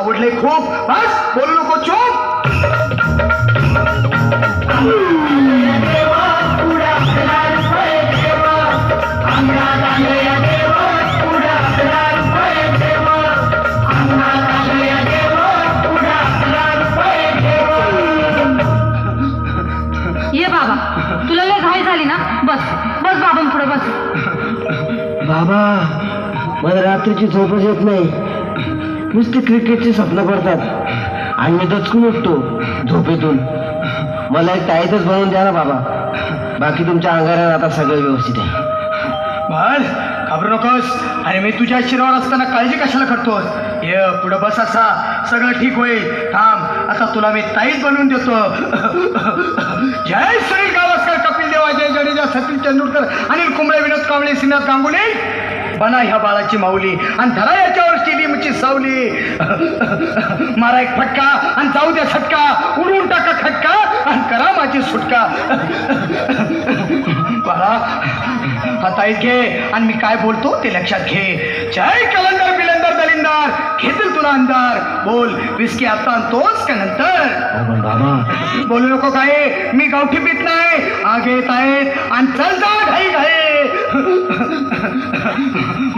आवडले खूप. बस बोलू नको चूप. ये बाबा तुला लय घाई झाली ना? बस बस बाबा पुढे बस. बाबा मला रात्रीची झोपच येत नाही. नुसते क्रिकेटचे स्वप्न पडतात आणि मी दचकून उठतो झोपेतून. मला एक ताईतच बनवून द्या ना बाबा. बाकी तुमच्या अंगाऱ्यात आता सगळं व्यवस्थित आहे. बाळ घाबरू नकोस. अरे मी तुझ्या शिरावर असताना काळजी कशाला करतोस? ये पुढं बस असा. सगळं ठीक होईल. थांब. आता तुला मी ताईच बनवून देतो. जय श्री गावस्कर कपिल देवा जय जडेजा सचिन तेंडुलकर अनिल कुंबळे विनोद कांबळे श्रीनाथ गांगुली. बना ह्या बाळाची माऊली. आणि धरा याच्यावर स्टेडियमची सावली. मारा एक फटका आणि जाऊ द्या छटका उडवून टाका खटका आणि करा माझी सुटका. बाळा आता ऐक घे आणि मी काय बोलतो ते लक्षात घे. जय कलंदर बिलंदर दलिंदर. घेतील तुला अंधार. बोल विस्की आता आणतोस का नंतर? बाबा बोलू नको काय मी गावठी पीत नाही. आग येत आहेत आणि चल जा घाई घाई.